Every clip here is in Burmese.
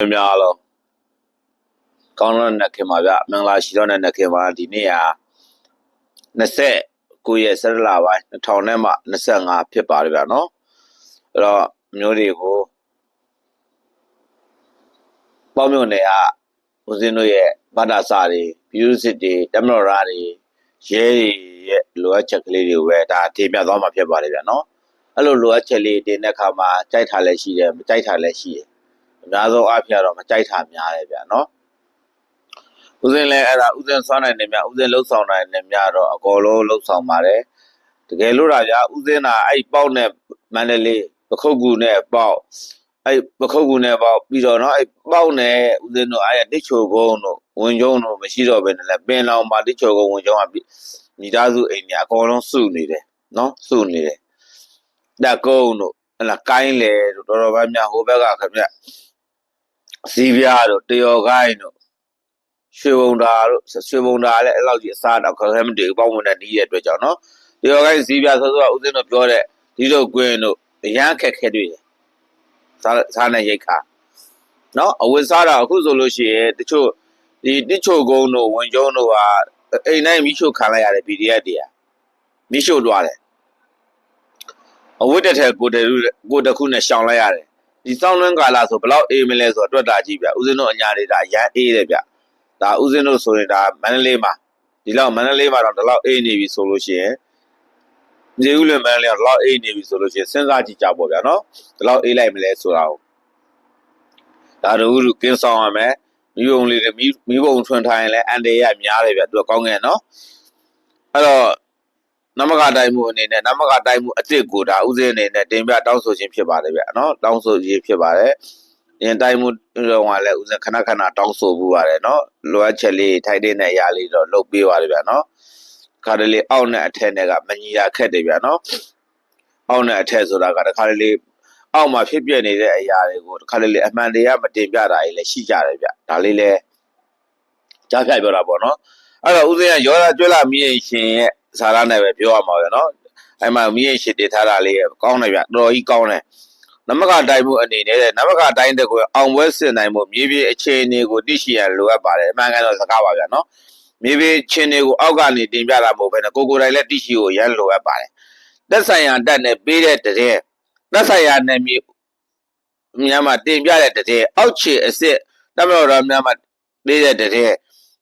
များလုံးကောင်းတော့နှစ်ခင်ပါဗျမင်္ဂလာရှိတော့တဲ့နှစ်ခင်ပါဒီနေ့ဟာ29ရက်ဆက်လပိုင်း2000နဲ့မှ25ဖြစ်ပါတယ်ဗျနော်အဲ့တော့မျိုးတွေကိုပေါ့မျိုးနယ်ကဦးစင်းတို့ရဲ့ဗဒ္ဒစာတွေပြည်သူစစ်တွေတမတော်ရာတွေရဲတွေရဲ့လိုအပ်ချက်ကလေးတွေကိုပဲဒါတင်ပြသွားမှာဖြစ်ပါတယ်ဗျနော်အဲ့လိုလိုအပ်ချက်လေးတင်တဲ့အခါမှာကြိုက်တာလည်းရှိတယ်မကြိုက်တာလည်းရှိတယ် အများဆုံးအဖြစ်တော့မကြိုက်တာများတယ်ဗျာနော်ဦးစင်းလည်းအဲ့ဒါဦးစင်းဆွမ်းနိုင်တယ်များဦးစင်းလှုပ်ဆောင်နိုင်တယ်များတော့အကောလုံးလှုပ်ဆောင်ပါတယ်တကယ်လို့ဒါဗျာဦးစင်းကအဲ့ပေါက်နဲ့မန္တလေးပခုတ်ကူနဲ့ပေါက်အဲ့ပခုတ်ကူနဲ့ပေါက်ပြီးတော့နော်အဲ့ပေါက်နဲ့ဦးစင်းတို့အဲ့တစ်ချိုကုန်းတို့ဝင်ကျုံတို့မရှိတော့ဘဲနဲ့လည်းပင်လောင်မှာတစ်ချိုကုန်းဝင်ကျုံကမိသားစုအိမ်ကြီးအကောလုံးစုနေတယ်နော်စုနေတယ်တက်ကုန်းတို့ဟလာကိုင်းလေတို့တော်တော်များများဟိုဘက်ကခင်ဗျ စီးပြားတို့တယောခိုင်းတို့ရွှေဘုံတာတို့ရွှေဘုံတာလည်းအဲ့လောက်ကြီးအစားတော့ခက်ခဲမတည်ဘူးပေါင်းဝင်တဲ့နီးတဲ့အတွက်ကြောင့်နော်တယောခိုင်းစီးပြားဆိုတော့ဦးစင်းတို့ပြောတဲ့ဒီလိုကွင်းတို့အရန်ခက်ခဲတွေ့တယ်စားစားနေရိတ်ခါနော်အဝတ်စားတာအခုဆိုလို့ရှိရင်တချို့ဒီတချို့ကုန်းတို့ဝင်ကျုံတို့ဟာအိမ်တိုင်းမိရှုခံလိုက်ရတယ် PDF တွေကမိရှုသွားတယ်အဝတ်တစ်ထည်ကိုယ်တည်းကိုယ်တစ်ခုနဲ့ရှောင်လိုက်ရတယ် ဒီစောင်းလွန်းကာလာဆိုဘယ်လောက်အေးမလဲဆိုတော့တွက်တာကြည့်ဗျဦးဇင်းတို့အညာတွေဒါရမ်းအေးတယ်ဗျဒါဦးဇင်းတို့ဆိုရင်ဒါမန္တလေးမှာဒီလောက်မန္တလေးမှာတော့ဒီလောက်အေးနေပြီဆိုလို့ရှိရင်ဒီဦးလွင်မန္တလေးကဒီလောက်အေးနေပြီဆိုလို့ရှိရင်စဉ်းစားကြည့်ကြပေါ့ဗျာနော်ဒီလောက်အေးလိုက်မလဲဆိုတာကိုဒါတို့ကင်းဆောင်ရမယ်မိဘုံလေးတွေမိမိဘုံထွန်ထားရင်လည်းအန်တေရများတယ်ဗျသူကကောင်းငယ်နော်အဲ့တော့န မကတိုင်းမှုအနေနဲ့နမကတိုင်းမှုအစ်စ်ကိုဒါဥစဉ်အနေနဲ့တင်ပြတောင်းဆိုခြင်းဖြစ်ပါတယ်ဗျနော်တောင်းဆိုခြင်းဖြစ်ပါတယ်။ရင်တိုင်းမှုတော့ကလည်းဥစဉ်ခဏခဏတောင်းဆိုမှုပါတယ်နော်လိုအပ်ချက်လေးထိုက်တဲ့အရာလေးတော့လုပ်ပေးပါတယ်ဗျနော်။ခါတလေအောက်နဲ့အထက်နဲ့ကမညီတာခက်တယ်ဗျနော်။အောက်နဲ့အထက်ဆိုတာကတခါတလေအောက်မှာဖြစ်ပြနေတဲ့အရာတွေကိုတခါတလေအမှန်တရားမတင်ပြတာကြီးလည်းရှိကြတယ်ဗျ။ဒါလေးလည်းကြားဖြတ်ပြောတာပေါ့နော်။အဲ့တော့ဥစဉ်ကရောတာကျွဲလာမြင့်ရှင်ရဲ့ ဇာတ်နဲ့ပဲပြောရမှာပဲနော်အဲ့မှာမြင့်ရှင်တင်ထားတာလေးကောင်းတယ်ဗျတော်တော်ကြီးကောင်းတယ်နမကတိုင်းမှုအနေနဲ့နမကတိုင်းတဲ့ကိုအောင်ပွဲစစ်နိုင်မှုမြေပြင်အခြေအနေကိုသိရှိရန်လိုအပ်ပါတယ်အမှန်ကန်တော့စကားပါဗျာနော်မြေပြင်အခြေအနေကိုအောက်ကနေတင်ပြတာမဟုတ်ဘဲနဲ့ကိုကိုယ်တိုင်လည်းသိရှိကိုရန်လိုအပ်ပါတယ်သက်ဆိုင်ရာတက်နဲ့ပေးတဲ့တည်းသက်ဆိုင်ရာနယ်မြေများမှာတင်ပြတဲ့တည်းအောက်ခြေအစ်စ်တမတော်တော်များမှာပေးတဲ့တည်း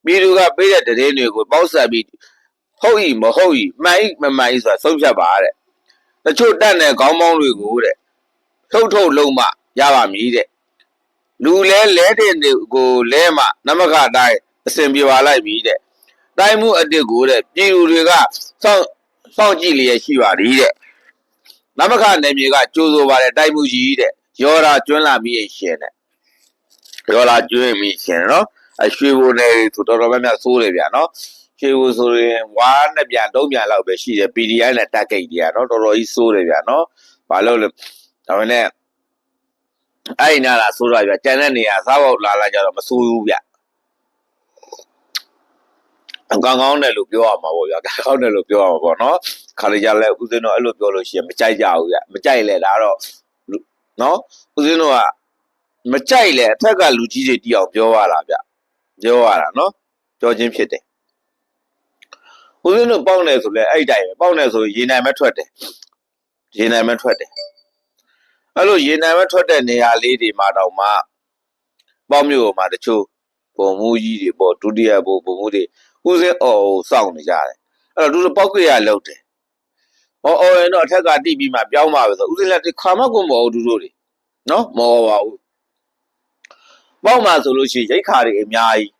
ပြည်သူကပေးတဲ့တည်းတွေကိုပေါက်ဆက်ပြီး ဟုတ်ဤမဟုတ်ဤမှန်ဤမမှန်ဤဆိုတာဆုံးဖြတ်ပါတဲ့တချို့တက်တဲ့ခေါင်းပေါင်းတွေကိုတဲ့ထုတ်ထုတ်လုံးမရပါမည်တဲ့လူလဲလဲတဲ့ကိုလဲမှနမကအတိုင်းအစဉ်ပြေပါလိုက်ပြီတဲ့တိုင်းမှုအစ်စ်ကိုတဲ့ပြည်သူတွေကစောင့်စောင့်ကြည့်လျက်ရှိပါသည်တဲ့နမကနေမြေကကြိုးဆိုပါတဲ့တိုင်းမှုကြီးတဲ့ရောတာကျွန်းလာမိရဲ့ရှင်တဲ့ရောလာကျွန်းမိရှင်နော်အရွှေဘုံနေဆိုတော်တော်များများစိုးတယ်ဗျာနော် ဖြေဖို့ဆိုရင်ဝါးနှစ်ပြန်သုံးပြန်လောက်ပဲရှိတယ် PDI နဲ့တက်ကိတ်တွေကနော်တော်တော်ကြီးစိုးတယ်ဗျာနော်ဘာလို့လဲဒါပေမဲ့အဲ့ဒီနာလာစိုးရဗျာကျန်တဲ့နေရာစားဖို့လာလာကြတော့မစိုးဘူးဗျအကောင်ကောင်းတယ်လို့ပြောရမှာပေါ့ဗျာကောင်းတယ်လို့ပြောရမှာပေါ့နော်ခါလေးကြလဲဦးစင်းတို့အဲ့လိုပြောလို့ရှိရင်မကြိုက်ကြဘူးဗျမကြိုက်လဲဒါတော့နော်ဦးစင်းတို့ကမကြိုက်လဲအထက်ကလူကြီးတွေတီးအောင်ပြောရတာဗျပြောရတာနော်ပြောချင်းဖြစ်တယ် ဦးဇင်းတို့ပေါက်နေဆိုလဲအဲ့တိုင်ပဲပေါက်နေဆိုရေနိုင်မဲ့ထွက်တယ်ရေနိုင်မဲ့ထွက်တယ်အဲ့လိုရေနိုင်မဲ့ထွက်တဲ့နေရာလေးတွေမှာတော့မှပေါက်မျိုးမှာတချို့ပုံမှုကြီးတွေပေါ့ဒုတိယဘုံပုံမှုတွေဦးဇင်းအော်ကိုစောင့်နေကြတယ်အဲ့တော့သူတို့ပေါက်ကြရလောက်တယ်ဟောအော်ရင်တော့အထက်ကတိပြီးမှပြောင်းပါပဲဆိုဦးဇင်းလက်ခါမကွန်ပေါ်သူတို့တွေနော်မော်ပါဘူးပေါက်မှာဆိုလို့ရှိရင်ရိတ်ခါတွေအများကြီး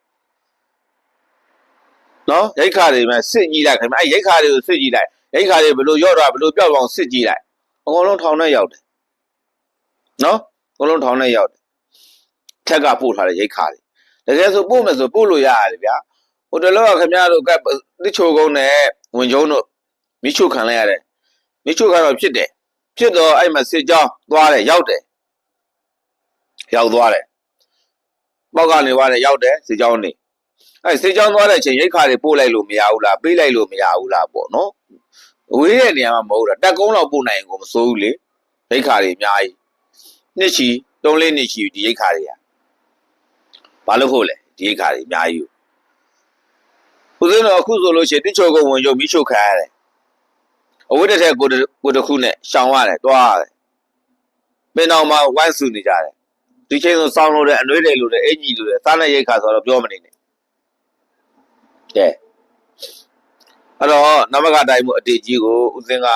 နော်ရိတ်ခါတွေမှာစစ်ကြည့်လိုက်ခင်ဗျအဲ့ရိတ်ခါတွေကိုစစ်ကြည့်လိုက်ရိတ်ခါတွေဘလို့ရော့တော့ဘလို့ပြောက်အောင်စစ်ကြည့်လိုက်အကုန်လုံးထောင်နဲ့ရောက်တယ်နော်အကုန်လုံးထောင်နဲ့ရောက်တယ်ထက်ကပို့ထားတဲ့ရိတ်ခါတွေတကယ်ဆိုပို့မယ်ဆိုပို့လို့ရရတယ်ဗျာဟိုတလောကခင်ဗျားတို့ကတစ်ချိုကုန်းနဲ့ဝင်ကျုံတို့မိချိုခံလိုက်ရတယ်မိချိုခံတော့ဖြစ်တယ်ဖြစ်တော့အဲ့မှာစစ်ကြောင်းသွားတယ်ရောက်တယ်ရောက်သွားတယ်ပေါက်ကနေသွားတယ်ရောက်တယ်စစ်ကြောင်းနေ အဲစေချောင်းသွားတဲ့အချိန်ရိတ်ခါတွေပို့လိုက်လို့မရဘူးလားပေးလိုက်လို့မရဘူးလားပေါ့နော်အဝေးတဲ့နေရာမှာမဟုတ်တာတက်ကုန်းတော့ပို့နိုင်ရင်ကိုမစိုးဘူးလေရိတ်ခါတွေအများကြီးနှစ်ချီသုံးလေးနှစ်ချီဒီရိတ်ခါတွေကဘာလို့ဖို့လဲဒီခါကြီးအများကြီးဦးဇင်းတော်အခုဆိုလို့ရှိရင်တိချိုကုန်းဝင်ရုပ်ပြီးချုပ်ခံရတယ်အဝိတ္တတဲ့ကိုတစ်ကိုတစ်ခုနဲ့ရှောင်ရတယ်တွားရတယ်ပင်တော်မှာဝိုင်းစုနေကြတယ်ဒီချိန်ဆိုစောင်းလို့တဲ့အနှွေးတွေလို့တဲ့အင်ကြီးလို့တဲ့စားနဲ့ရိတ်ခါဆိုတော့ပြောမနေနဲ့ ကဲအဲ့တော့နမကတိုင်းမှုအတေကြီးကိုဦးဇင်းက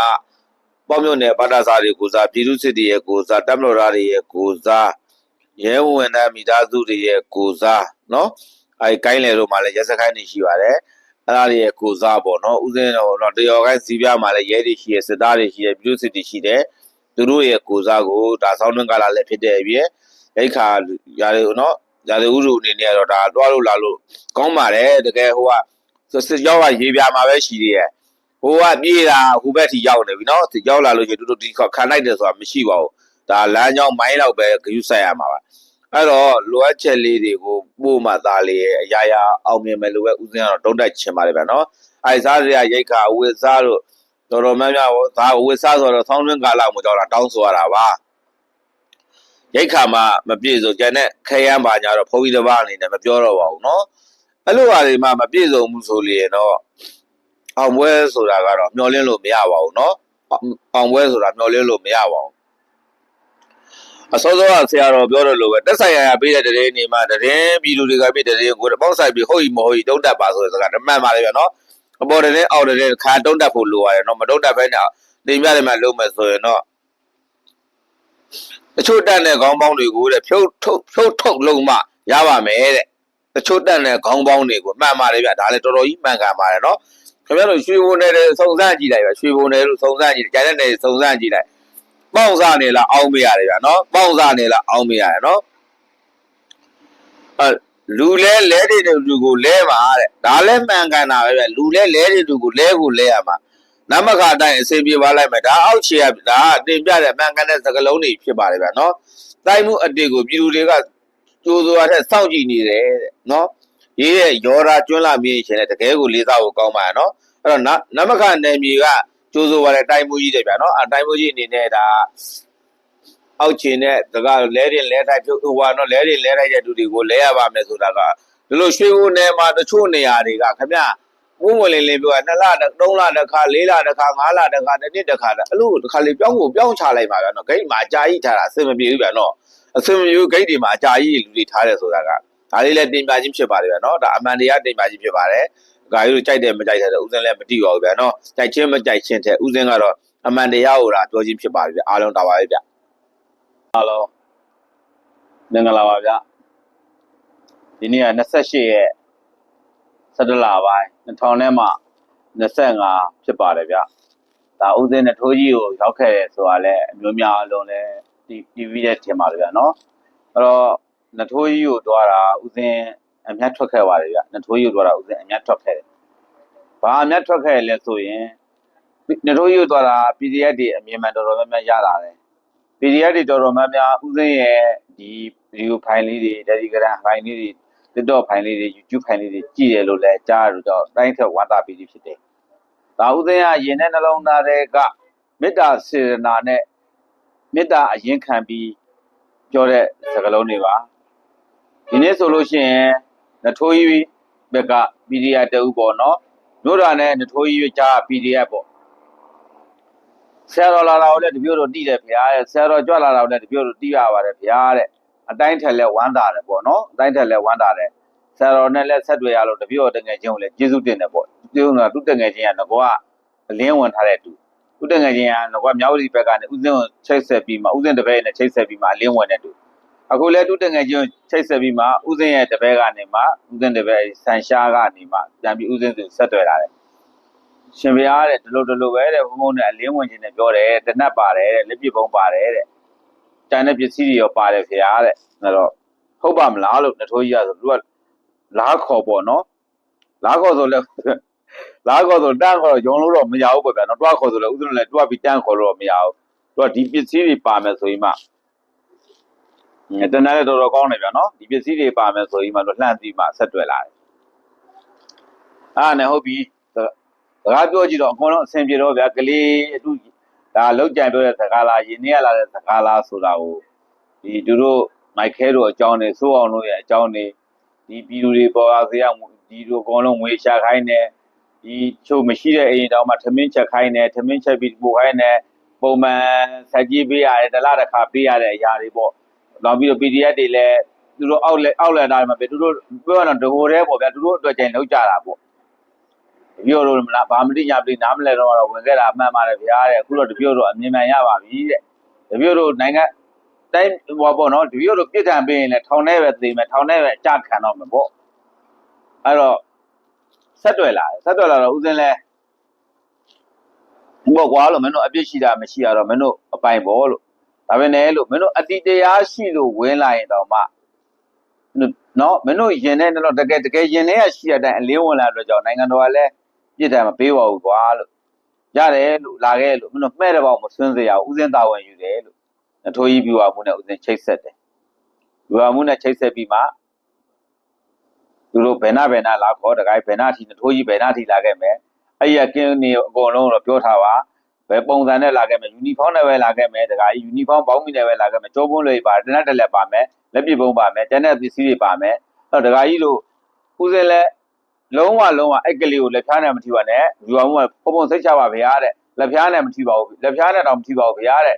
ပေါ့မြို့နယ်ဗဒ္ဒစာတွေကိုစားပြည်သူစစ်တွေရဲ့ကိုစားတပ်မတော်သားတွေရဲ့ကိုစားရဲဝင်တဲ့မိသားစုတွေရဲ့ကိုစားနော်အဲကိုင်းလေတို့မှလည်းရက်စခိုင်းနေရှိပါတယ်အဲ့ဒါတွေရဲ့ကိုစားပေါ့နော်ဦးဇင်းတော်တော့တရော်ကိုင်းစီးပြမှာလည်းရဲတွေရှိရဲ့စစ်သားတွေရှိရဲ့ပြည်သူစစ်တွေရှိတယ်သူတို့ရဲ့ကိုစားကိုဒါဆောင်းတွင်းကာလလည်းဖြစ်တဲ့အပြင်ရိတ်ခါရတယ်နော် ရတယ်ဥရုအနေနဲ့ကတော့ဒါတွားလို့လာလို့ကောင်းပါတယ်တကယ်ဟိုကစစ်ကြောကရေးပြမှာပဲရှိသေးရဲ့ဟိုကပြေးတာဟိုဘက်ထိရောက်နေပြီနော်ရောက်လာလို့ရှိရင်တို့တို့ဒီခံလိုက်တယ်ဆိုတာမရှိပါဘူးဒါလမ်းကြောင်းမိုင်းလောက်ပဲဂရုစိုက်ရမှာပါအဲ့တော့လိုအပ်ချက်လေးတွေကိုပို့မှသားလေးရဲ့အရာရာအောင်မြင်မယ်လို့ပဲဦးစင်းကတော့တုံးတက်ချင်ပါတယ်ဗျာနော်အဲစားစရာရိတ်ခါအဝတ်စားတို့တော်တော်များများဒါအဝတ်စားဆိုတော့ဆောင်းတွင်းကာလမှာကြောက်တာတောင်းဆိုရတာပါ ရိတ်ခါမှာမပြည့်စုံကျန်တဲ့ခရမ်းပါညာတော့ဖုန်းကြီးတစ်ပါးအနေနဲ့မပြောတော့ပါဘူးနော်အဲ့လိုဟာတွေမှမပြည့်စုံဘူးဆိုရင်တော့ အောင်ပွဲဆိုတာကတော့မျောလင်းလို့မရပါဘူးเนาะအောင်ပွဲဆိုတာမျောလင်းလို့မရပါဘူးအစောစောကဆရာတော်ပြောတယ်လို့ပဲတက်ဆိုင်ရာပေးတဲ့တရင်နေမှာတရင်ပြည်သူတွေကပေးတဲ့တရင်ကိုပေါက်ဆိုင်ပြီးဟုတ်ဤမဟုတ်ဤတုံးတက်ပါဆိုတဲ့စကားတမန်ပါလေဗျာเนาะအပေါ်တရင်အောက်တရင်ခါတုံးတက်ဖို့လိုရတယ်เนาะမတုံးတက်ဘဲနဲ့တင်ပြတယ်မှလုံးမယ်ဆိုရင်တော့ တချို့တန်တဲ့ခေါင်းပေါင်းတွေကိုတဲ့ဖြုတ်ထုတ်ဖြုတ်ထုတ်လုံးမှရပါမယ်တဲ့တချို့တန်တဲ့ခေါင်းပေါင်းတွေကိုမှန်ပါတယ်ဗျဒါလည်းတော်တော်ကြီးမှန်ကန်ပါတယ်နော်ခင်ဗျားတို့ရွှေဘုံနယ်တွေစုံစမ်းကြည့်လိုက်ဗျရွှေဘုံနယ်တို့စုံစမ်းကြည့်ကြိုင်တဲ့နယ်စုံစမ်းကြည့်လိုက်ပေါက်စားနေလားအောင်းမရတယ်ဗျာနော်ပေါက်စားနေလားအောင်းမရတယ်နော်အဲလူလဲလဲတဲ့လူကိုလဲပါတဲ့ဒါလည်းမှန်ကန်တာပဲဗျလူလဲလဲတဲ့လူကိုလဲကိုလဲရမှာ နမခအတိုင်းအစီပြေပါလိုက်မယ်ဒါအောက်ခြေကဒါတင်ပြတဲ့မှန်ကန်တဲ့စကလုံးတွေဖြစ်ပါတယ်ဗျာနော်တိုင်းမှုအတေကိုပြည်သူတွေကကြိုးစိုးရတဲ့စောင့်ကြည့်နေတယ်တဲ့နော်ရေးရဲ့ရောရာကျွန်းလာမြင့်ရှင်တဲ့တကယ်ကိုလေးစားဖို့ကောင်းပါရဲ့နော်အဲ့တော့နမခနယ်မြေကကျိုးစိုးရတဲ့တိုင်းမှုကြီးတယ်ဗျာနော်အတိုင်းမှုကြီးအနေနဲ့ဒါအောက်ခြေနဲ့တကလဲတင်လဲထိုက်ပြုတ်ဟိုကတော့လဲတင်လဲထိုက်တဲ့လူတွေကိုလဲရပါမယ်ဆိုတာကဒီလိုရွှေဦးနယ်မှာတချို့နေရာတွေကခင်ဗျ ဝုံဝင်လင်းလင်းပြော2လ3လတစ်ခါ4လတစ်ခါ5လတစ်ခါတစ်နှစ်တစ်ခါအဲ့လိုတစ်ခါလေးပြောင်းကိုပြောင်းချလိုက်ပါဗျာနော်ဂိတ်မှာအကြာကြီးထားတာအဆင်မပြေဘူးဗျာနော်အဆင်မပြေဘူးဂိတ်တွေမှာအကြာကြီးလူတွေထားတယ်ဆိုတာကဒါလေးလည်းတင်ပြချင်းဖြစ်ပါတယ်ဗျာနော်ဒါအမှန်တရားတင်ပြချင်းဖြစ်ပါတယ်ဂါရီတို့ကြိုက်တယ်မကြိုက်တယ်ဥစဉ်လည်းမတိပါဘူးဗျာနော်ကြိုက်ချင်းမကြိုက်ချင်းတဲ့ဥစဉ်ကတော့အမှန်တရားကိုဒါပြောချင်းဖြစ်ပါတယ်ဗျာအားလုံးတော်ပါပဲဗျာအားလုံးမင်္ဂလာပါဗျဒီနေ့က28ရက် 17လပိုင်း2000နဲ့မှ25ဖြစ်ပါတယ်ဗျဒါဥစဉ်နဲ့ထိုးကြီးကိုရောက်ခဲ့တယ်ဆိုတာလည်းအမျိုးများအလုံးလည်းဒီ TV နဲ့ထင်ပါတယ်ဗျနော်အဲ့တော့နထိုးကြီးကိုတွားတာဥစဉ်အမျက်ထွက်ခဲ့ပါတယ်ဗျနထိုးကြီးကိုတွားတာဥစဉ်အမျက်ထွက်ခဲ့တယ်ဘာအမျက်ထွက်ခဲ့လဲဆိုရင်နထိုးကြီးကိုတွားတာ PDF တွေအမြင်မှန်တော်တော်များများရလာတယ် PDF တွေတော်တော်များများဥစဉ်ရဲ့ဒီဗီဒီယိုဖိုင်လေးတွေ Telegram ဖိုင်လေးတွေ TikTok ဖိုင်လေးတွေ YouTube ဖိုင်လေးတွေကြည့်ရလို့လဲကြားရတော့တိုင်းထက်ဝမ်းသာပြီးဖြစ်တယ်။ဒါဥစဉ်ကယင်တဲ့နှလုံးသားတွေကမေတ္တာစေရနာနဲ့မေတ္တာအရင်ခံပြီးပြောတဲ့စကားလုံးတွေပါ။ဒီနေ့ဆိုလို့ရှိရင်နထိုးကြီးဘက်က PDF တူပေါ့နော်။တို့တာနဲ့နထိုးကြီးကြား PDF ပေါ့ဆရာတော်လာတာကိုလည်းတပြို့တော့တီးတယ်ဗျာတဲ့ဆရာတော်ကြွလာတာကိုလည်းတပြို့တော့တီးရပါတယ်ဗျာတဲ့ အတိုင်းထက်လဲဝမ်းသာတယ်ပေါ့နော်အတိုင်းထက်လဲဝမ်းသာတယ်ဆရာတော်နဲ့လည်းဆက်တွေ့ရလို့တပြို့တငယ်ချင်းကိုလည်းကျေးဇူးတင်တယ်ပေါ့ကျေးဇူးတော့သူတငယ်ချင်းကငကောကအလင်းဝင်ထားတဲ့သူသူတငယ်ချင်းကငကောမြောက်ဝတီဘက်ကနေဥစဉ်ကိုချိတ်ဆက်ပြီးမှဥစဉ်တပည့်နဲ့ချိတ်ဆက်ပြီးမှအလင်းဝင်တဲ့သူအခုလဲသူတငယ်ချင်းကိုချိတ်ဆက်ပြီးမှဥစဉ်ရဲ့တပည့်ကနေမှဥစဉ်တပည့်ဆန်ရှားကနေမှပြန်ပြီးဥစဉ်သူဆက်တွေ့လာတယ်ရှင်ဘုရားတဲ့ဒီလိုဒီလိုပဲတဲ့ဘုံဘုံနဲ့အလင်းဝင်ခြင်းနဲ့ပြောတယ်တနတ်ပါတယ်တဲ့လက်ပြပုံပါတယ်တဲ့ တန်တဲ့ပစ္စည်းတွေရောပါတယ်ဘုရားတဲ့အဲ့တော့ဟုတ်ပါမလားလို့နထိုးကြီးကဆိုသူကလားခေါ်ပေါ့နော်လားခေါ်ဆိုလဲလားခေါ်ဆိုတန်းခေါ်တော့ယုံလို့တော့မရဘူးပေါ့ဗျာနော်တွားခေါ်ဆိုလဲဥဒ္ဒရလဲတွားပြီးတန်းခေါ်လို့တော့မရဘူးသူကဒီပစ္စည်းတွေပါမယ်ဆိုရင်မှငါတန်းလည်းတော်တော်ကောင်းတယ်ဗျာနော်ဒီပစ္စည်းတွေပါမယ်ဆိုရင်မှတော့လှမ်းပြီးမှဆက်တွေ့လာတယ်အားနဲ့ဟုတ်ပြီစကားပြောကြည့်တော့အကုန်လုံးအဆင်ပြေတော့ဗျာကလေးအတူ ဒါလောက်ကြံပြောတဲ့စကားလားယင်းနေရလာတဲ့စကားလားဆိုတာကိုဒီသူတို့မိုက်ခဲတို့အကြောင်းတွေစိုးအောင်တို့ရဲ့အကြောင်းတွေဒီပြည်သူတွေပေါ်အားစရာဒီလိုအကုန်လုံးငွေရှာခိုင်းတယ်ဒီချို့မရှိတဲ့အိမ်တောင်မှထမင်းချက်ခိုင်းတယ်ထမင်းချက်ပြီးပို့ခိုင်းတယ်ပုံမှန်ဆက်ကြီးပေးရတယ်တစ်လတစ်ခါပေးရတဲ့အရာတွေပေါ့နောက်ပြီးတော့ PDF တွေလည်းသူတို့အောက်လက်အောက်လက်တိုင်းမှာပဲသူတို့ပြောရတော့တဟိုတဲ့ပေါ့ဗျာသူတို့အတွက်ကျရင်လောက်ကြတာပေါ့ ပြောလို့မလားဘာမတိညာပြီနားမလဲတော့ဝင်ခဲ့တာအမှန်ပါတယ်ဗျာတဲ့အခုတော့တပြောတော့အမြင်မှန်ရပါပြီတဲ့တပြောတော့နိုင်ငံတိုင်းဟောပေါ့နော်တပြောတော့ပြစ်ဒဏ်ပေးရင်လည်းထောင်ထဲပဲသေမယ်ထောင်ထဲပဲအကြခံတော့မှာပေါ့အဲ့တော့ဆက်တွေ့လာတယ်ဆက်တွေ့လာတော့ဦးစင်းလဲဘောကွာလို့မင်းတို့အပြစ်ရှိတာမရှိရတော့မင်းတို့အပိုင်ပေါ့လို့ဒါပဲနဲ့လို့မင်းတို့အတိတရားရှိလို့ဝင်လာရင်တော့မှနော်မင်းတို့ယင်တဲ့တော့တကယ်တကယ်ယင်တဲ့ရရှိတဲ့အတိုင်းအလင်းဝင်လာတော့ကြောင့်နိုင်ငံတော်ကလည်း ပြစ်ဒဏ်မပေးပါဘူးကွာလို့ရတယ်လို့လာခဲ့လို့မင်းတို့မှဲ့တဲ့ပေါက်မဆွင်းစေရဘူးဦးစင်းတာဝန်ယူတယ်လို့အထိုးကြီးပြွာမှုနဲ့ဦးစင်းချိတ်ဆက်တယ်ပြွာမှုနဲ့ချိတ်ဆက်ပြီးမှသူတို့ဘယ်နာဘယ်နာလာခေါ်တကိုင်းဘယ်နာထီထိုးကြီးဘယ်နာထီလာခဲ့မယ်အဲ့ရကင်းနေအကုန်လုံးတော့ပြောထားပါဘယ်ပုံစံနဲ့လာခဲ့မယ်ယူနီဖောင်းနဲ့ပဲလာခဲ့မယ်တကိုင်းယူနီဖောင်းဘောင်းမီနဲ့ပဲလာခဲ့မယ်ကြောပုံးလေးပါတနက်တက်လက်ပါမယ်လက်ပြပုံးပါမယ်တန်းတဲ့ပစ္စည်းတွေပါမယ်အဲ့တော့တကိုင်းကြီးလို့ဦးစင်းလဲ လုံးဝလုံးဝအဲ့ကလေးကိုလက်ဖြားနဲ့မထိပါနဲ့ယူအောင်ကပုံပုံစိတ်ချပါဗျာတဲ့လက်ဖြားနဲ့မထိပါဘူးလက်ဖြားနဲ့တော့မထိပါဘူးဗျာတဲ့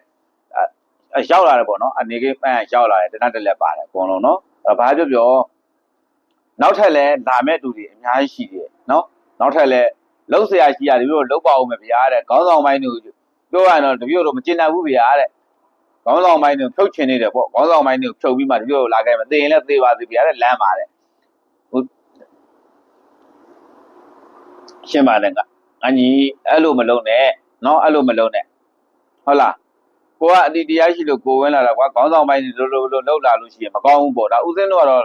ရောက်လာတယ်ပေါ့နော်အနေကိမှန်ရောက်လာတယ်တနတ်တလက်ပါတယ်အကုန်လုံးနော်အဲ့ဘာပြောပြောနောက်ထပ်လည်းလာမဲ့သူတွေအများကြီးရှိတယ်နော်နောက်ထပ်လည်းလှုပ်ဆရာရှိရတယ်ပြောလှုပ်ပါအောင်မဗျာတဲ့ခေါင်းဆောင်ပိုင်းတို့ပြောရရင်တော့တပြို့တော့မကျင်တတ်ဘူးဗျာတဲ့ခေါင်းဆောင်ပိုင်းတို့ဖြုတ်ချင်နေတယ်ပေါ့ခေါင်းဆောင်ပိုင်းတို့ဖြုတ်ပြီးမှတပြို့လာခဲ့မှာသေရင်လည်းသေပါသေးဗျာတဲ့လမ်းပါတယ် ရှင်းပါတယ်ကအညီအဲ့လိုမလုံးနဲ့နော်အဲ့လိုမလုံးနဲ့ဟုတ်လားကိုကအတီတရားရှိလို့ကိုဝင်လာတာကွာခေါင်းဆောင်ပိုင်းလိုလိုလိုလောက်လာလို့ရှိရင်မကောင်းဘူးပေါ့ဒါဥစဉ်တို့ကတော့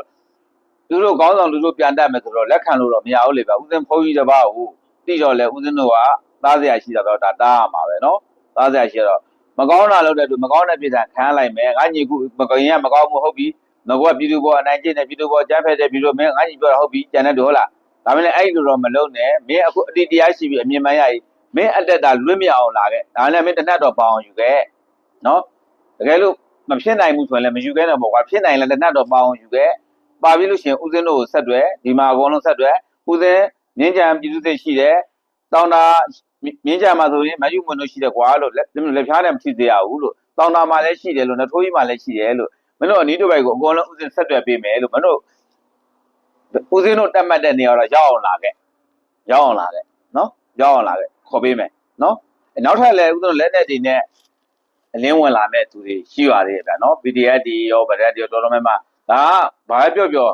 သူတို့ခေါင်းဆောင်သူတို့ပြန်တတ်မယ်ဆိုတော့လက်ခံလို့တော့မရဘူးလေဗျဥစဉ်ဖုန်းကြီးတစ်ပါးကိုတိတော့လေဥစဉ်တို့ကသားစရာရှိတာတော့ဒါတားရမှာပဲနော်သားစရာရှိတော့မကောင်းတာလုပ်တဲ့သူမကောင်းတဲ့ပြည်တာခံရလိုက်မယ်ငါညီခုမကောင်းရင်မကောင်းဘူးဟုတ်ပြီငါကပြည်သူပေါ်အနိုင်ကျင့်တဲ့ပြည်သူပေါ်ကြားဖက်တဲ့ပြည်သူမင်းငါညီပြောတာဟုတ်ပြီကြံတဲ့တူဟုတ်လား ဒါမှလည်းအဲ့လိုတော့မလုပ်နဲ့မင်းအခုအတီတရားရှိပြီအမြင်မှန်ရည်မင်းအတက်တာလွတ်မြောက်အောင်လာခဲ့ဒါလည်းမင်းတနတ်တော့ပေါအောင်ယူခဲ့နော်တကယ်လို့မဖြစ်နိုင်ဘူးဆိုရင်လည်းမယူခဲ့တော့ပေါ့ကွာဖြစ်နိုင်လည်းတနတ်တော့ပါအောင်ယူခဲ့ပါပြီလို့ရှိရင်ဦးစင်းတို့ကိုဆက်တွဲဒီမှာအကုန်လုံးဆက်တွဲဦးစင်းမြင်းကြံပြည်သူသိရှိတယ်တောင်းတာမြင်းကြံမှာဆိုရင်မယူမွန်းတို့ရှိတယ်ကွာလို့လက်လက်ဖျားနဲ့မထိစေရဘူးလို့တောင်းတာမှာလည်းရှိတယ်လို့နထိုးကြီးမှာလည်းရှိတယ်လို့မင်းတို့အနီးတစ်ပိုက်ကိုအကုန်လုံးဦးစင်းဆက်တွဲပေးမယ်လို့မင်းတို့ ဦးစင်းတို့တက်မှတ်တဲ့နေရာတော့ရောက်အောင်လာခဲ့ရောက်အောင်လာခဲ့နော်ရောက်အောင်လာခဲ့ခေါ်ပေးမယ်နော်နောက်ထပ်လည်းဦးစင်းတို့လက်နဲ့တွေနဲ့အလင်းဝင်လာမဲ့သူတွေရှိပါသေးတယ်ဗျာနော် PDF တွေရောဗရက်တွေရောတော်တော်များများဒါကဘာပဲပြောပြော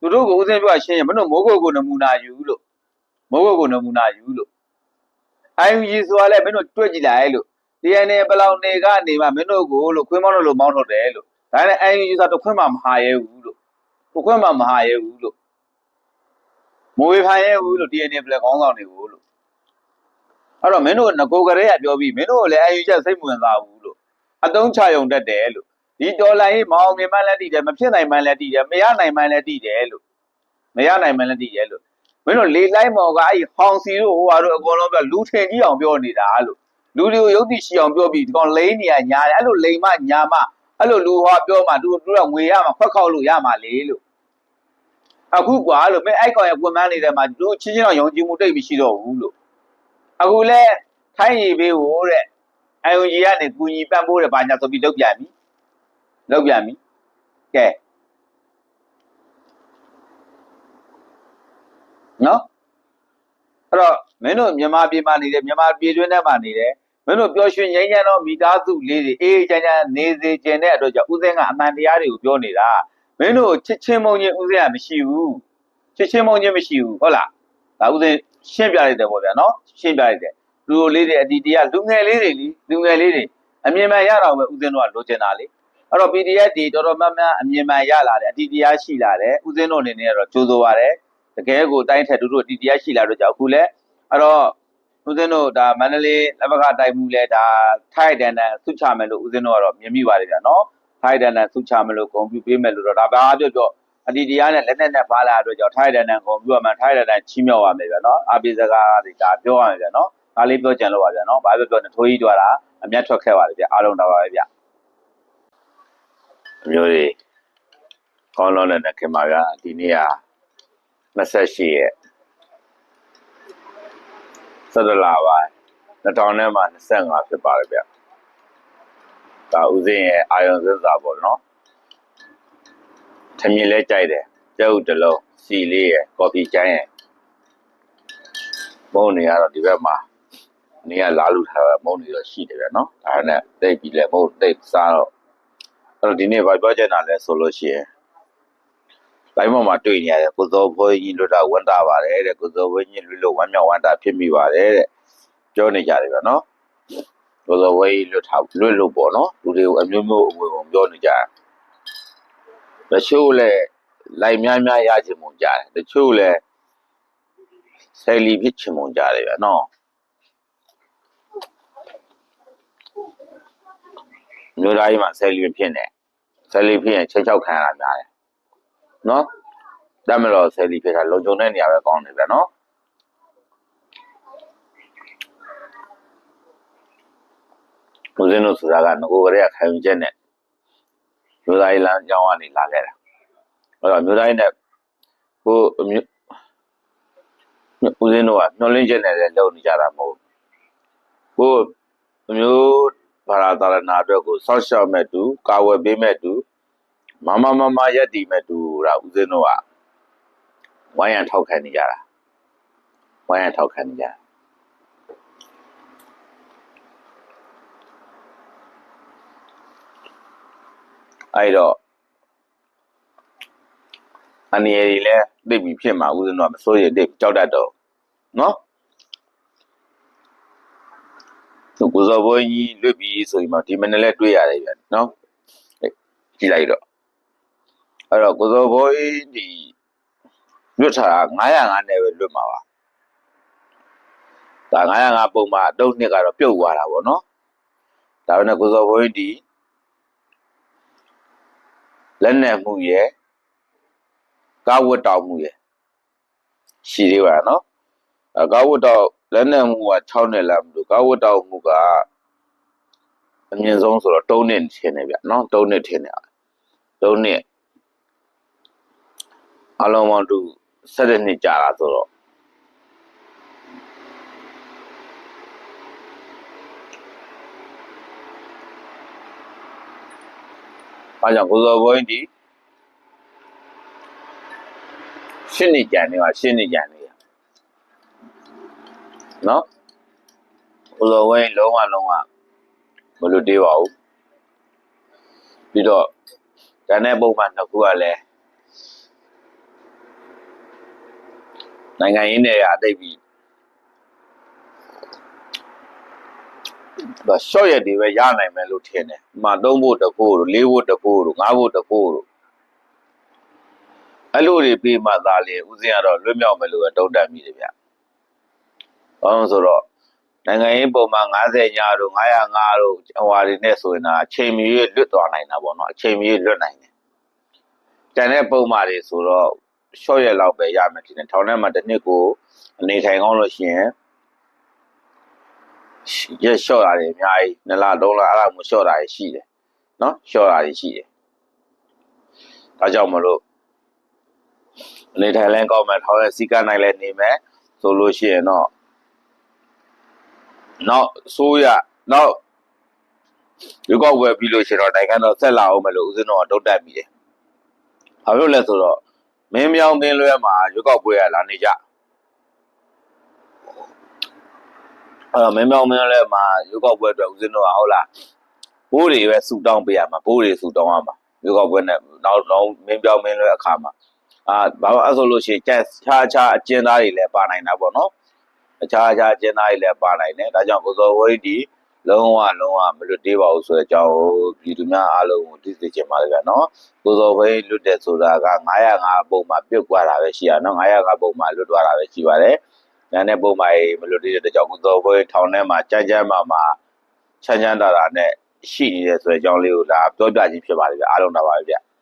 သူတို့ကိုဦးစင်းပြောရှင်းရင်မင်းတို့မိုးကုတ်ကိုနမူနာယူလို့မိုးကုတ်ကိုနမူနာယူလို့ IUG ဆိုတာလည်းမင်းတို့တွေ့ကြည့်လိုက်လို့ DNA ဘလောင်နေကနေမှမင်းတို့ကိုလို့ခွင်းမောင်းလို့လို့မောင်းထုတ်တယ်လို့ဒါနဲ့ IUG ဆိုတာတစ်ခွင်းမှမဟာရဲဘူးလို့တစ်ခွင်းမှမဟာရဲဘူးလို့ မိုးဝေဖန်ရဲဘူးလို့ DNA ဘလက်ကောင်းဆောင်နေဘူးလို့အဲ့တော့မင်းတို့ငကိုကလေးကပြောပြီးမင်းတို့ကလည်း IUG စိတ်မဝင်စားဘူးလို့အတုံးချယုံတတ်တယ်လို့ဒီတော်လိုင်းမအောင်မြင်မှလည်းတည်တယ်မဖြစ်နိုင်မှလည်းတည်တယ်မရနိုင်မှလည်းတည်တယ်လို့မရနိုင်မှလည်းတည်တယ်လို့မင်းတို့လေလိုက်မော်ကအဲ့ဟောင်စီတို့ဟိုဟာတို့အကုန်လုံးပြောလူထင်ကြီးအောင်ပြောနေတာလို့လူတွေကိုယုတ်တိရှိအောင်ပြောပြီးဒီကောင်လိမ့်နေရညာတယ်အဲ့လိုလိမ့်မညာမအဲ့လိုလူဟောပြောမှသူတို့ကငွေရမှာဖွက်ခောက်လို့ရမှာလေလို့ အခုကွာလို့မင်းအဲ့ကောင်ရဲ့ကွန်မန်းနေတဲ့မှာသူချင်းချင်းတော့ယုံကြည်မှုတိတ်မရှိတော့ဘူးလို့အခုလဲထိုင်းရီဘေးကိုတဲ့ IOG ကနေကူညီပံ့ပိုးတယ်ဘာညာဆိုပြီးလုပ်ပြန်ပြီလုပ်ပြန်ပြီကဲနော်အဲ့တော့မင်းတို့မြန်မာပြည်မှာနေတယ်မြန်မာပြည်တွင်းထဲမှာနေတယ်မင်းတို့ပျော်ရွှင်ငြိမ်းချမ်းသောမိသားစုလေးတွေအေးအေးချမ်းချမ်းနေစေခြင်းတဲ့အတွက်ကြောင့်ဦးစင်းကအမှန်တရားတွေကိုပြောနေတာ မင်းတို့ချစ်ချင်းမုန်းချင်းဦးစင်းကမရှိဘူးချစ်ချင်းမုန်းချင်းမရှိဘူးဟုတ်လားဒါဦးစင်းရှင်းပြလိုက်တယ်ပေါ့ဗျာနော်ရှင်းပြလိုက်တယ်လူလိုလေးတွေအတီတီကလူငယ်လေးတွေလीလူငယ်လေးတွေအမြင်မှန်ရတော့ပဲဦးစင်းတို့ကလိုချင်တာလေအဲ့တော့ PDF တွေတော်တော်များများအမြင်မှန်ရလာတယ်အတီတရားရှိလာတယ်ဦးစင်းတို့အနေနဲ့ကတော့ကြိုးစိုးပါတယ်တကယ်ကိုတိုင်းထက်တို့တို့အတီတရားရှိလာတော့ကြောက်အခုလဲအဲ့တော့ဦးစင်းတို့ဒါမန္တလေးလက်မခတိုက်မှုလဲဒါထိုက်တန်တန်ဆုချမယ်လို့ဦးစင်းတို့ကတော့မြင်မိပါတယ်ဗျာနော် ထိုက်တန်တန်ဆုချမယ်လို့ဂုဏ်ပြုပေးမယ်လို့တော့ဒါဘာပြောပြောအတီတရားနဲ့လက်နဲ့နဲ့ပါလာတော့ကြောင့်ထိုက်တန်တန်ဂုဏ်ပြုရမှန်ထိုက်တန်တန်ချီးမြှောက်ရမယ်ဗျာနော်အပိစကားတွေဒါပြောရမယ်ဗျာနော်ဒါလေးပြောကြံလို့ပါဗျာနော်။ဘာပဲပြောနေထိုးကြီးတွားတာအမျက်ထွက်ခဲ့ပါလေဗျာအားလုံးတော့ပါပဲဗျာ။အမျိုးတွေကောင်းလောင်းတဲ့ခင်မာကဒီနေ့ဟာ28ရက်17လပိုင်း2000နဲ့မှ25ဖြစ်ပါတယ်ဗျ ဒါဦးစင်းရဲ့အာယုံစစ္စာပေါ့နော်ထမင်းလဲကြိုက်တယ်ကျုပ်တစ်လုံးစီလေးရဲ့ကော်ဖီချိုင်းရဲ့မုံနေကတော့ဒီဘက်မှာနေရလာလူထားတာမုံနေတော့ရှိတယ်ဗျနော်ဒါနဲ့တိတ်ပြီးလဲမုံတိတ်စားတော့အဲ့တော့ဒီနေ့ဘာပြောချင်တာလဲဆိုလို့ရှိရင်တိုင်းပေါ်မှာတွေ့နေရတယ်ကိုစောဘွေးကြီးလွတ်တာဝန်တာပါတယ်တဲ့ကိုစောဘွေးကြီးလွတ်လို့ဝမ်းမြောက်ဝမ်းတာဖြစ်မိပါတယ်တဲ့ပြောနေကြတယ်ဗျနော် ကိုစောဘွေးကြီးလွတ်ထားလွတ်လို့ပေါ့နော်လူတွေကိုအမျိုးမျိုးအဝေပုံပြောနေကြတယ်တချို့လည်းလိုက်များများရချင်မှုကြတယ်တချို့လည်းဆယ်လီဖြစ်ချင်မှုကြတယ်ဗျနော်မျိုးသားကြီးမှာဆယ်လီဖြစ်နေဆယ်လီဖြစ်ရင်ချက်ချောက်ခံရတာများတယ်နော်တတ်မလို့ဆယ်လီဖြစ်တာလုံခြုံတဲ့နေရာပဲကောင်းတယ်ဗျနော် ဦးဇင်းတို့ဆိုတာကငကိုကလေးကခံယူချက်နဲ့မြို့သားကြီးလမ်းကြောင်းကနေလာခဲ့တာအဲ့တော့မြို့သားကြီးနဲ့ကိုအမျိုးဦးဇင်းတို့ကမျောလင်းချက်နဲ့လည်းလုံနေကြတာမဟုတ်ဘူးကိုအမျိုးဘာသာသာရဏအတွက်ကိုစောင့်ရှောက်မဲ့တူကာဝယ်ပေးမဲ့တူမမမမရက်တီမဲ့တူတာဦးဇင်းတို့ကဝိုင်းရန်ထောက်ခံနေကြတာဝိုင်းရန်ထောက်ခံနေကြတာ အဲ့တော့အနေရည်လဲသိပြီဖြစ်မှာဦးဇင်းတို့ကမစိုးရိမ်သိကြောက်တတ်တော့နော်သူကိုစောဘွင်းကြီးလွတ်ပြီဆိုရင်မှဒီမနေ့လဲတွေ့ရတယ်ဗျနော်ကြည့်လိုက်တော့အဲ့တော့ကိုစောဘိုးကြီးဒီလွတ်ထားတာ905နဲ့ပဲလွတ်မှာပါဒါ905ပုံမှာအတုံးနှစ်ကတော့ပြုတ်သွားတာပေါ့နော်ဒါပေမဲ့ကိုစောဘိုးကြီးဒီ လက်နဲ့မှုရဲ့ကာဝတ်တောက်မှုရဲ့ရှိသေးပါနော်အကာဝတ်တောက်လက်နဲ့မှုက6နှစ်လားမလို့ကာဝတ်တောက်မှုကအမြင့်ဆုံးဆိုတော့3နှစ်ထင်တယ်ဗျနော်3နှစ်ထင်တယ်3နှစ်အလုံးပေါင်းတူ7နှစ်ကြာတာဆိုတော့ ဘာကြောင့်ကိုစောဘွင်းဒီရှင်းနေကြနေပါရှင်းနေကြနေရနော်ကိုစောဘွင်းလုံးဝလုံးဝမလို့တေးပါဘူးပြီးတော့တန်တဲ့ပုံမှန်တစ်ခုကလည်းနိုင်ငံရေးနဲ့အတိတ်ပြီး short ရက်တွေပဲရနိုင်မယ်လို့ထင်တယ်။ဥပမာ3ဖို့တစ်ဖို့တို့4ဖို့တစ်ဖို့တို့5ဖို့တစ်ဖို့တို့အဲ့လိုတွေပြီးမှသာလေဦးစင်းကတော့လွတ်မြောက်မယ်လို့ပဲတုံ့တက်မိတယ်ဗျ။ဘာလို့ဆိုတော့နိုင်ငံရေးပုံမှန်90ညတို့905တို့ဟိုဟာတွေနဲ့ဆိုရင်တော့အချိန်မီလွတ်သွားနိုင်တာပေါ့နော်အချိန်မီလွတ်နိုင်တယ်။တန်တဲ့ပုံမှန်တွေဆိုတော့ရှော့ရက်လောက်ပဲရမယ်ထင်တယ်ထောင်ထဲမှာတစ်နှစ်ကိုအနေထိုင်ကောင်းလို့ရှိရင် ရက်ရှော့တာတွေအများကြီးနှစ်လသုံးလအဲ့ဒါမျိုးရှော့တာတွေရှိတယ်နော်ရှော့တာတွေရှိတယ်ဒါကြောင့်မလို့အနေထိုင်လဲကောင်းမယ်ထောင်ရဲ့စီကနိုင်လဲနေမယ်ဆိုလို့ရှိရင်တော့နောက်ဆိုးရနောက်ဒီကောက်ဝယ်ပြီးလို့ရှိရင်တော့နိုင်ငံတော်ဆက်လာအောင်မလို့ဦးဇင်းတော်ကတုတ်တက်ပြီးတယ်ဘာလို့လဲဆိုတော့မင်းမြောင်မင်းလွဲမှာရွက်ောက်ပွဲရလာနေကြအဲ့ တော့မင်းမြောင်မင်းလွဲမှာရွက်ောက်ပွဲအတွက်ဦးဇင်းတို့ကဟုတ်လားဘိုးတွေပဲဆူတောင်းပေးရမှာဘိုးတွေဆူတောင်းရမှာရွက်ောက်ပွဲနဲ့နောက်နောက်မင်းပြောင်းမင်းလွဲအခါမှာအာဘာလို့အဲ့ဆိုလို့ရှိရင်ကြက်ခြားခြားအကျဉ်းသားတွေလည်းပါနိုင်တာပေါ့နော်အခြားအခြားအကျဉ်းသားတွေလည်းပါနိုင်တယ်ဒါကြောင့်ကိုစောဝိတ်ဒီလုံးဝလုံးဝမလွတ်သေးပါဘူးဆိုတဲ့အကြောင်းကိုပြည်သူများအားလုံးကိုသိစေချင်ပါတယ်ဗျာနော်ကိုစောဘိလွတ်တဲ့ဆိုတာက905ပုံမှာပြုတ်သွားတာပဲရှိရနော်905ပုံမှာလွတ်သွားတာပဲရှိပါတယ်။ ဒါနဲ့ပုံမှာမလွတ်သေးတဲ့ကြောင့်ကိုစောဘိထောင်ထဲမှာကြမ်းကြမ်းမာမာချမ်းချမ်းသာသာနဲ့ရှိနေတဲ့ဆိုတဲ့အကြောင်းလေးကိုဒါပြောပြခြင်းဖြစ်ပါတယ်ဗျအားလုံးတော့ပါပဲဗျ။